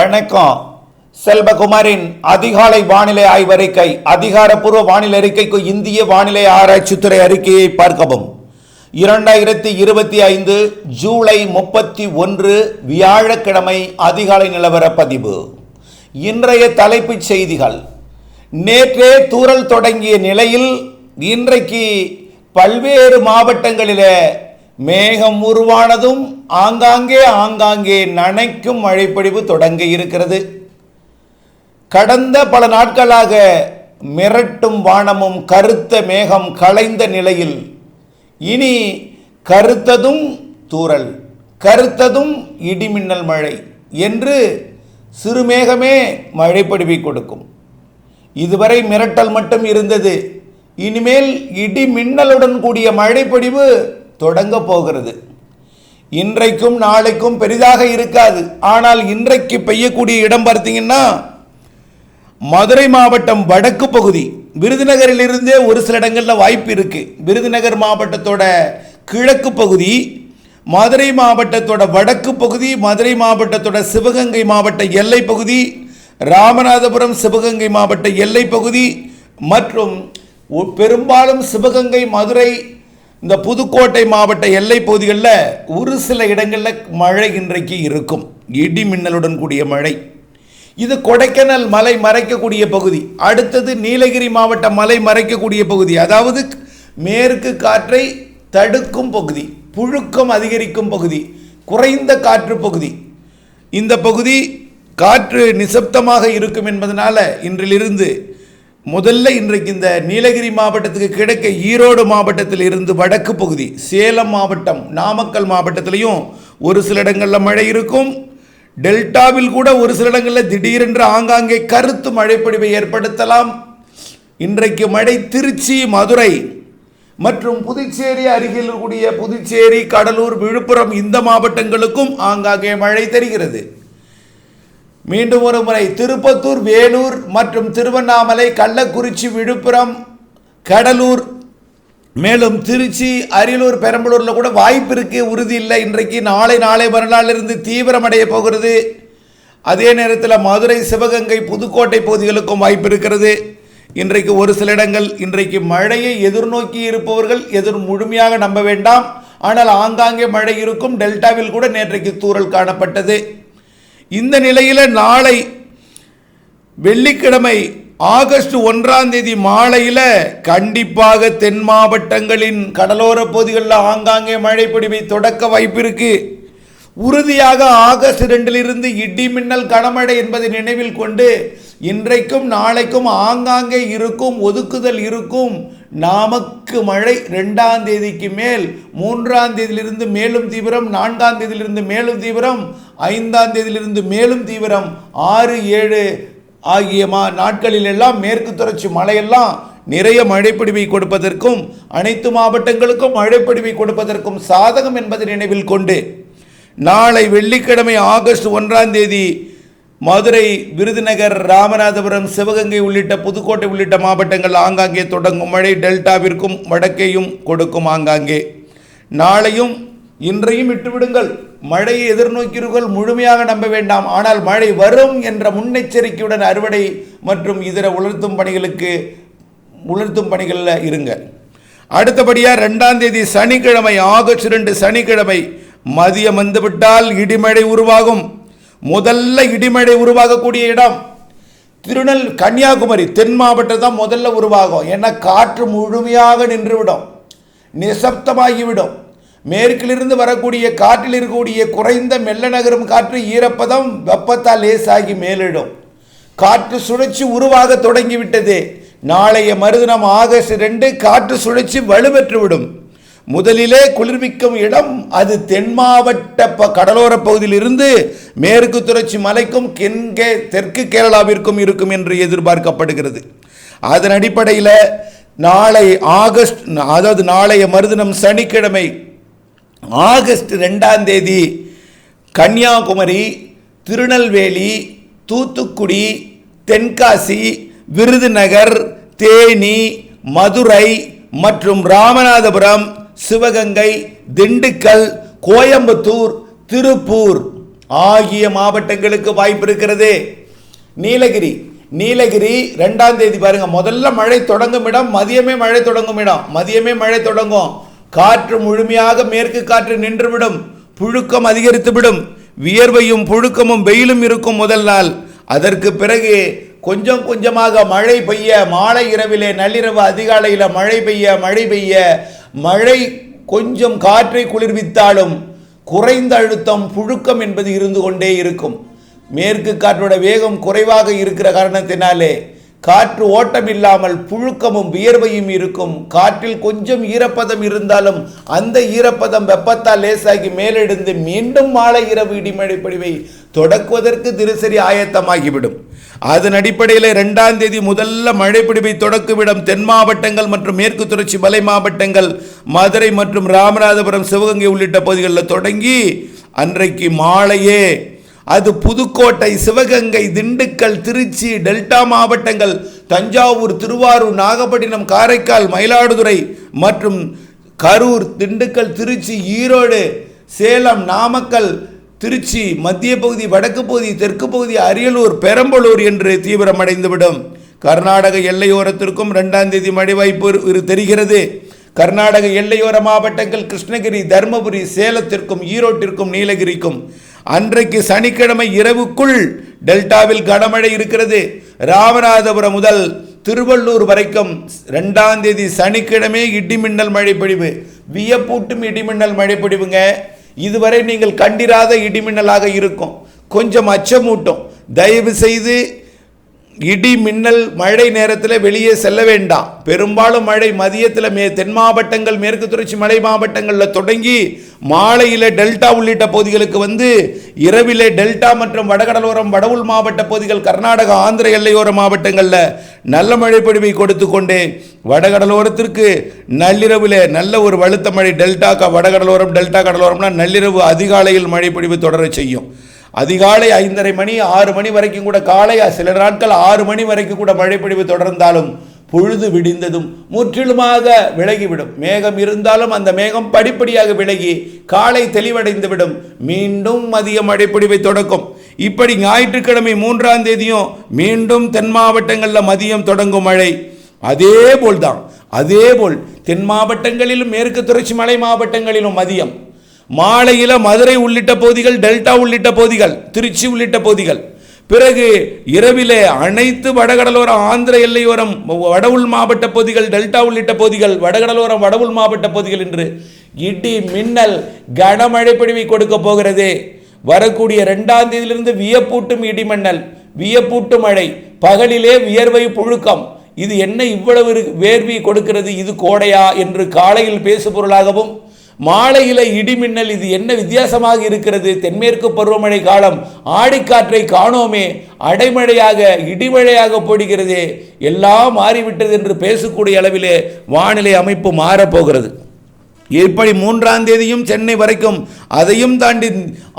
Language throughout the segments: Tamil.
வணக்கம். செல்வகுமாரின் அதிகாலை வானிலை ஆய்வறிக்கை அதிகாரப்பூர்வ வானிலை அறிக்கைக்கு இந்திய வானிலை ஆராய்ச்சித்துறை அறிக்கையை பார்க்கவும். இரண்டாயிரத்தி இருபத்தி ஐந்து ஜூலை முப்பத்தி ஒன்று வியாழக்கிழமை அதிகாலை நிலவர பதிவு. இன்றைய தலைப்புச் செய்திகள். நேற்றே தூறல் தொடங்கிய நிலையில் இன்றைக்கு பல்வேறு மாவட்டங்களிலே மேகம் உருவானதும் ஆங்காங்கே ஆங்காங்கே நனைக்கும் மழைப்பொழிவு தொடங்க இருக்கிறது. கடந்த பல நாட்களாக மிரட்டும் வானமும் கருத்த மேகம் களைந்த நிலையில் இனி கருத்ததும் தூறல் கருத்ததும் இடிமின்னல் மழை என்று சிறுமேகமே மழை கொடுக்கும். இதுவரை மிரட்டல் மட்டும் இருந்தது. இனிமேல் இடி மின்னலுடன் கூடிய மழைப்பொழிவு தொடங்க போகிறது. இன்றைக்கும் நாளைக்கும் பெரிதாக இருக்காது. ஆனால் இன்றைக்கு பெய்யக்கூடிய இடம் பார்த்தீங்கன்னா மதுரை மாவட்டம் வடக்கு பகுதி. விருதுநகரிலிருந்தே ஒரு சில இடங்களில் வாய்ப்பு இருக்கு. விருதுநகர் மாவட்டத்தோட கிழக்கு பகுதி மதுரை மாவட்டத்தோட வடக்கு பகுதி மதுரை மாவட்டத்தோட சிவகங்கை மாவட்ட எல்லை பகுதி ராமநாதபுரம் சிவகங்கை மாவட்ட எல்லை பகுதி மற்றும் பெரும்பாலும் சிவகங்கை மதுரை இந்த புதுக்கோட்டை மாவட்ட எல்லை பகுதிகளில் ஒரு சில இடங்களில் மழை இன்றைக்கு இருக்கும். இடி மின்னலுடன் கூடிய மழை. இது கொடைக்கானல் மலை மறைக்கக்கூடிய பகுதி. அடுத்தது நீலகிரி மாவட்ட மலை மறைக்கக்கூடிய பகுதி. அதாவது மேற்கு காற்றை தடுக்கும் பகுதி. புழுக்கம் அதிகரிக்கும் பகுதி. குறைந்த காற்று பகுதி. இந்த பகுதி காற்று நிசப்தமாக இருக்கும் என்பதனால இன்றிலிருந்து முதல்ல இன்றைக்கு இந்த நீலகிரி மாவட்டத்துக்கு கிழக்க ஈரோடு மாவட்டத்தில் இருந்து வடக்கு பகுதி சேலம் மாவட்டம் நாமக்கல் மாவட்டத்திலையும் ஒரு சில இடங்களில் மழை இருக்கும். டெல்டாவில் கூட ஒரு சில இடங்களில் திடீரென்று ஆங்காங்கே கருத்து மழைப்பொழிவை ஏற்படுத்தலாம். இன்றைக்கு மழை திருச்சி மதுரை மற்றும் புதுச்சேரி அருகில் இருக்கக்கூடிய புதுச்சேரி கடலூர் விழுப்புரம் இந்த மாவட்டங்களுக்கும் ஆங்காங்கே மழை தெரிகிறது. மீண்டும் ஒரு முறை திருப்பத்தூர் வேலூர் மற்றும் திருவண்ணாமலை கள்ளக்குறிச்சி விழுப்புரம் கடலூர் மேலும் திருச்சி அரியலூர் பெரம்பலூரில் கூட வாய்ப்பு இருக்கு உறுதி இல்லை. இன்றைக்கு நாளை நாளை மறுநாளிலிருந்து தீவிரமடைய போகிறது. அதே நேரத்தில் மதுரை சிவகங்கை புதுக்கோட்டை பகுதிகளுக்கும் வாய்ப்பு இருக்கிறது. இன்றைக்கு ஒரு சில இடங்கள் இன்றைக்கு மழையை எதிர்நோக்கி இருப்பவர்கள் எதிர் முழுமையாக நம்ப வேண்டாம். ஆனால் ஆங்காங்கே மழை இருக்கும். டெல்டாவில் கூட நேற்றைக்கு தூறல் காணப்பட்டது. இந்த நிலையில் நாளை வெள்ளிக்கிழமை ஆகஸ்ட் ஒன்றாம் தேதி மாலையில் கண்டிப்பாக தென் மாவட்டங்களின் கடலோர பகுதிகளில் ஆங்காங்கே மழை பிடிவை தொடக்க வாய்ப்பு இருக்கு. உறுதியாக ஆகஸ்ட் ரெண்டிலிருந்து இடி மின்னல் கனமழை என்பதை நினைவில் கொண்டு இன்றைக்கும் நாளைக்கும் ஆங்காங்கே இருக்கும் ஒதுக்குதல் இருக்கும். நமக்கு மழை ரெண்டாம் தேதிக்கு மேல் மூன்றாம் தேதியிலிருந்து மேலும் தீவிரம் நான்காம் தேதியிலிருந்து மேலும் தீவிரம் ஐந்தாம் தேதியிலிருந்து மேலும் தீவிரம் ஆறு ஏழு ஆகிய மா நாட்களிலெல்லாம் மேற்கு தொடர்ச்சி மழையெல்லாம் நிறைய மழைப்பிடிவை கொடுப்பதற்கும் அனைத்து மாவட்டங்களுக்கும் மழைப்பிடிவை கொடுப்பதற்கும் சாதகம் என்பதை நினைவில் கொண்டு நாளை வெள்ளிக்கிழமை ஆகஸ்ட் ஒன்றாம் தேதி மதுரை விருதுநகர் ராமநாதபுரம் சிவகங்கை உள்ளிட்ட புதுக்கோட்டை உள்ளிட்ட மாவட்டங்கள் ஆங்காங்கே தொடங்கும் மழை டெல்டாவிற்கும் வடக்கேயும் கொடுக்கும் ஆங்காங்கே. நாளையும் இன்றையும் விட்டுவிடுங்கள். மழையை எதிர்நோக்கிறீர்கள் முழுமையாக நம்ப வேண்டாம். ஆனால் மழை வரும் என்ற முன்னெச்சரிக்கையுடன் அறுவடை மற்றும் இதர உலர்த்தும் பணிகளுக்கு உலர்த்தும் பணிகளில் இருங்க. அடுத்தபடியாக ரெண்டாம் தேதி சனிக்கிழமை ஆகஸ்ட் ரெண்டு சனிக்கிழமை மதியம் வந்துவிட்டால் இடிமழை உருவாகும். முதல்ல இடிமழை உருவாகக்கூடிய இடம். திருநெல் கன்னியாகுமரி தென் மாவட்டம் தான் முதல்ல உருவாகும். ஏன்னா காற்று முழுமையாக நின்றுவிடும். நிசப்தமாகிவிடும். மேற்கிலிருந்து வரக்கூடிய காற்றில் இருக்கக்கூடிய குறைந்த மெல்ல நகரும் காற்று ஈரப்பதம் வெப்பத்தால் லேசாகி மேலிடும். காற்று சுழற்சி உருவாக தொடங்கிவிட்டது. நாளைய மறுதினம் ஆகஸ்ட் ரெண்டு காற்று சுழற்சி வலுப்பெற்றுவிடும். முதலிலே குளிர்விக்கும் இடம் அது தென் மாவட்ட ப- கடலோர பகுதியிலிருந்து மேற்கு தொடர்ச்சி மலைக்கும் கென்கே தெற்கு கேரளாவிற்கும் இருக்கும் என்று எதிர்பார்க்கப்படுகிறது. அதன் அடிப்படையில் நாளை ஆகஸ்ட் அதாவது நாளைய மறுதினம் சனிக்கிழமை ஆகஸ்ட் ரெண்டாம் தேதி கன்னியாகுமரி திருநெல்வேலி தூத்துக்குடி தென்காசி விருதுநகர் தேனி மதுரை மற்றும் ராமநாதபுரம் சிவகங்கை திண்டுக்கல் கோயம்புத்தூர் திருப்பூர் ஆகிய மாவட்டங்களுக்கு வாய்ப்பு இருக்கிறது. நீலகிரி நீலகிரி ரெண்டாம் தேதி பாருங்க. முதல்ல மழை தொடங்கும் இடம் மதியமே மழை தொடங்கும் இடம். மதியமே மழை தொடங்கும். காற்று முழுமையாக மேற்கு காற்று நின்றுவிடும். புழுக்கம் அதிகரித்துவிடும் வியர்வையும் புழுக்கமும் வெயிலும் இருக்கும் முதல் நாள். அதற்கு பிறகு கொஞ்சம் கொஞ்சமாக மழை பெய்ய மாலை இரவிலே நள்ளிரவு அதிகாலையில் மழை பெய்ய மழை பெய்ய மழை கொஞ்சம் காற்றை குளிர்வித்தாலும் குறைந்த அழுத்தம் புழுக்கம் என்பது இருந்து கொண்டே இருக்கும். மேற்கு காற்றோட வேகம் குறைவாக இருக்கிற காரணத்தினாலே காற்று ஓட்டம் இல்லாமல் புழுக்கமும் வியர்வையும் இருக்கும். காற்றில் கொஞ்சம் ஈரப்பதம் இருந்தாலும் அந்த ஈரப்பதம் வெப்பத்தால் லேசாகி மேலெழுந்து மீண்டும் மாலை இரவு இடிமழை பொழிவை தொடக்குவதற்கு தினசரி ஆயத்தமாகிவிடும். அதன் அடிப்படையில் ரெண்டாம் தேதி முதல்ல மழைப்பிடிவை தொடக்குமிடம் தென் மாவட்டங்கள் மற்றும் மேற்கு தொடர்ச்சி மலை மாவட்டங்கள் மதுரை மற்றும் ராமநாதபுரம் சிவகங்கை உள்ளிட்ட பகுதிகளில் தொடங்கி அன்றைக்கு மாலையே. அது புதுக்கோட்டை சிவகங்கை திண்டுக்கல் திருச்சி டெல்டா மாவட்டங்கள் தஞ்சாவூர் திருவாரூர் நாகப்பட்டினம் காரைக்கால் மயிலாடுதுறை மற்றும் கரூர் திண்டுக்கல் திருச்சி ஈரோடு சேலம் நாமக்கல் திருச்சி மத்திய பகுதி வடக்கு பகுதி தெற்கு பகுதி அரியலூர் பெரம்பலூர் என்று தீவிரமடைந்துவிடும். கர்நாடக எல்லையோரத்திற்கும் ரெண்டாம் தேதி மழை வாய்ப்பு இரு- தெரிகிறது. கர்நாடக எல்லையோர மாவட்டங்கள் கிருஷ்ணகிரி தருமபுரி சேலத்திற்கும் ஈரோட்டிற்கும் நீலகிரிக்கும். அன்றைக்கு சனிக்கிழமை இரவுக்குள் டெல்டாவில் கனமழை இருக்கிறது. ராமநாதபுரம் முதல் திருவள்ளூர் வரைக்கும் ரெண்டாம் தேதி சனிக்கிழமை இடிமின்னல் மழை பொழிவு வியப்பூட்டும் இடிமின்னல் மழை பொழிவுங்க இதுவரை நீங்கள் கண்டிராத இடிமின்னலாக இருக்கும். கொஞ்சம் அச்சமூட்டும். தயவு செய்து இடி மின்னல் மழை நேரத்தில் வெளியே செல்ல வேண்டாம். பெரும்பாலும் மழை மதியத்தில் மே தென் மாவட்டங்கள் மேற்கு தொடர்ச்சி மலை மாவட்டங்களில் தொடங்கி மாலையில் டெல்டா உள்ளிட்ட பகுதிகளுக்கு வந்து இரவிலே டெல்டா மற்றும் வடகடலோரம் வடவுள் மாவட்ட பகுதிகள் கர்நாடகா ஆந்திர எல்லையோர மாவட்டங்களில் நல்ல மழை பொழிவை கொடுத்து கொண்டே வடகடலோரத்திற்கு நள்ளிரவில் நல்ல ஒரு வலுத்த மழை டெல்டா க- வடகடலோரம் டெல்டா கடலோரம்னா நள்ளிரவு அதிகாலையில் மழை பொழிவு தொடரச் செய்யும். அதிகாலை ஐந்தரை மணி ஆறு மணி வரைக்கும் கூட காலை சில நாட்கள் ஆறு மணி வரைக்கும் கூட மழைப்பொழிவு தொடர்ந்தாலும் பொழுது விடிந்ததும் முற்றிலுமாக விலகிவிடும். மேகம் இருந்தாலும் அந்த மேகம் படிப்படியாக விலகி காலை தெளிவடைந்துவிடும். மீண்டும் மதிய மழைப்பொழிவை தொடக்கும். இப்படி ஞாயிற்றுக்கிழமை மூன்றாம் தேதியும் மீண்டும் தென் மாவட்டங்களில் மதியம் தொடங்கும் மழை. அதே போல்தான் அதே போல் தென் மாவட்டங்களிலும் மேற்கு தொடர்ச்சி மலை மாவட்டங்களிலும் மதியம். மாலையில் மதுரை உள்ளிட்ட பகுதிகள் டெல்டா உள்ளிட்ட பகுதிகள் திருச்சி உள்ளிட்ட பகுதிகள். பிறகு இரவிலே அனைத்து வடகடலோரம் ஆந்திர எல்லையோரம் வடவுள் மாவட்ட பகுதிகள் டெல்டா உள்ளிட்ட பகுதிகள் வடகடலோரம் வடவுள் மாவட்ட பகுதிகள் என்று இடி மின்னல் கனமழை பொழிவை கொடுக்க போகிறது. வரக்கூடிய ரெண்டாம் தேதியிலிருந்து வியப்பூட்டும் இடிமின்னல் வியப்பூட்டு மழை பகலிலே வியர்வை புழுக்கம். இது என்ன இவ்வளவு வேர்வி கொடுக்கிறது? இது கோடையா? என்று காலையில் பேசுபொருளாகவும் மாலையில இடிமின்னல் இது என்ன வித்தியாசமாக இருக்கிறது? தென்மேற்கு பருவமழை காலம் ஆடிக்காற்றை காணோமே அடைமழையாக இடிமழையாக போடுகிறதே எல்லாம் மாறிவிட்டது என்று பேசக்கூடிய அளவிலே வானிலை அமைப்பு மாறப்போகிறது. இப்படி மூன்றாம் தேதியும் சென்னை வரைக்கும் அதையும் தாண்டி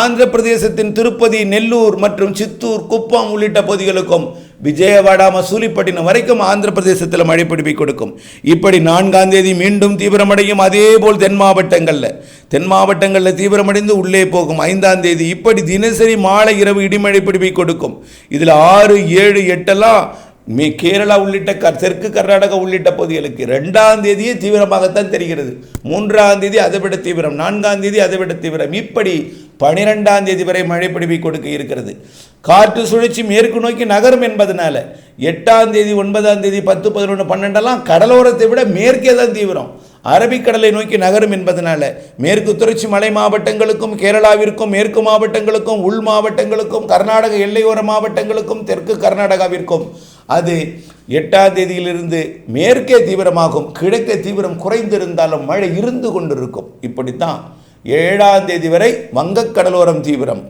ஆந்திர பிரதேசத்தின் திருப்பதி நெல்லூர் மற்றும் சித்தூர் குப்பம் உள்ளிட்ட பகுதிகளுக்கும் விஜயவாடா மசூலிப்பட்டினம் வரைக்கும் ஆந்திர பிரதேசத்தில் மழை பிடிப்பை கொடுக்கும். இப்படி நான்காம் தேதி மீண்டும் தீவிரமடையும் அதே போல் தென் மாவட்டங்களில். தென் மாவட்டங்களில் தீவிரமடைந்து உள்ளே போகும் ஐந்தாம் தேதி இப்படி தினசரி மாலை இரவு இடிமழை பிடிப்பை கொடுக்கும். இதில் ஆறு ஏழு எட்டெல்லாம் மே கேரளா உள்ளிட்ட க தெற்கு கர்நாடகா உள்ளிட்ட பகுதிகளுக்கு ரெண்டாம் தேதியே தீவிரமாகத்தான் தெரிகிறது. மூன்றாம் தேதி அதை விட தீவிரம் நான்காம் தேதி அதை விட தீவிரம். இப்படி பனிரெண்டாம் தேதி வரை மழை கொடுக்க இருக்கிறது. காற்று சுழற்சி மேற்கு நோக்கி நகரும் என்பதனால எட்டாம் தேதி ஒன்பதாம் தேதி பத்து பதினொன்று பன்னெண்டெல்லாம் கடலோரத்தை விட மேற்கே தான் தீவிரம். அரபிக்கடலை நோக்கி நகரும் என்பதனால மேற்கு தொடர்ச்சி மலை மாவட்டங்களுக்கும் கேரளாவிற்கும் மேற்கு மாவட்டங்களுக்கும் உள் மாவட்டங்களுக்கும் கர்நாடக எல்லையோர மாவட்டங்களுக்கும் தெற்கு கர்நாடகாவிற்கும் அது எட்டாம் தேதியிலிருந்து மேற்கே தீவிரமாகும். கிழக்கே தீவிரம் குறைந்திருந்தாலும் மழை இருந்து கொண்டிருக்கும். இப்படித்தான் ஏழாம் தேதி வரை வங்கக் கடலோரம் தீவிரம்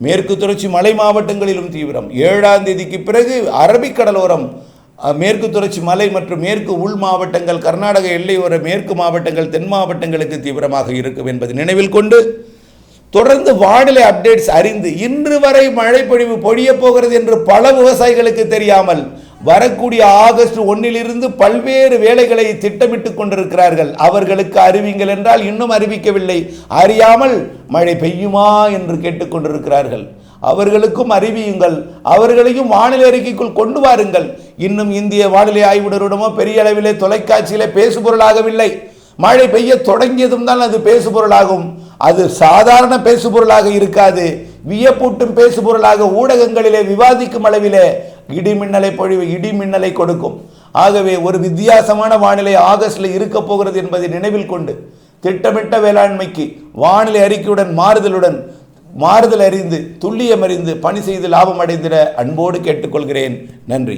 மேற்கு தொடர்ச்சி மலை மாவட்டங்களிலும் தீவிரம். ஏழாம் தேதிக்கு பிறகு அரபிக்கடலோரம் அஹ், மேற்கு தொடர்ச்சி மலை மற்றும் மேற்கு உள் மாவட்டங்கள் கர்நாடக எல்லையோர மேற்கு மாவட்டங்கள் தென் மாவட்டங்களுக்கு தீவிரமாக இருக்கும் என்பதை நினைவில் கொண்டு தொடர்ந்து வானிலை அப்டேட்ஸ் அறிந்து இன்று வரை மழை பொழிவு பொழிய போகிறது என்று பல விவசாயிகளுக்கு தெரியாமல் வரக்கூடிய ஆகஸ்ட் ஒன்னிலிருந்து பல்வேறு வேலைகளை திட்டமிட்டுக் கொண்டிருக்கிறார்கள். அவர்களுக்கு அறிவிங்கள் என்றால் இன்னும் அறிவிக்கவில்லை. அறியாமல் மழை பெய்யுமா என்று கேட்டுக்கொண்டிருக்கிறார்கள் அவர்களுக்கும் அறிவியுங்கள். அவர்களையும் வானிலை அறிக்கைக்குள் கொண்டு வாருங்கள். இன்னும் இந்திய வானிலை ஆய்வுடரிடமோ பெரிய அளவிலே தொலைக்காட்சியிலே பேசுபொருளாகவில்லை. மழை பெய்ய தொடங்கியதும் தான் அது பேசுபொருளாகும். அது சாதாரண பேசுபொருளாக இருக்காது. வியப்பூட்டும் பேசுபொருளாக ஊடகங்களிலே விவாதிக்கும் அளவிலே இடிமின்னலை பொழிவு இடிமின்னலை கொடுக்கும். ஆகவே ஒரு வித்தியாசமான வானிலை ஆகஸ்ட்ல இருக்க போகிறது என்பதை நினைவில் கொண்டு திட்டமிட்ட வேளாண்மைக்கு வானிலை அறிக்கையுடன் மாறுதலுடன் மாறுதல் அறிந்து துல்லியம் அறிந்து பணி செய்து லாபம் அடைந்திட அன்போடு கேட்டுக்கொள்கிறேன். நன்றி.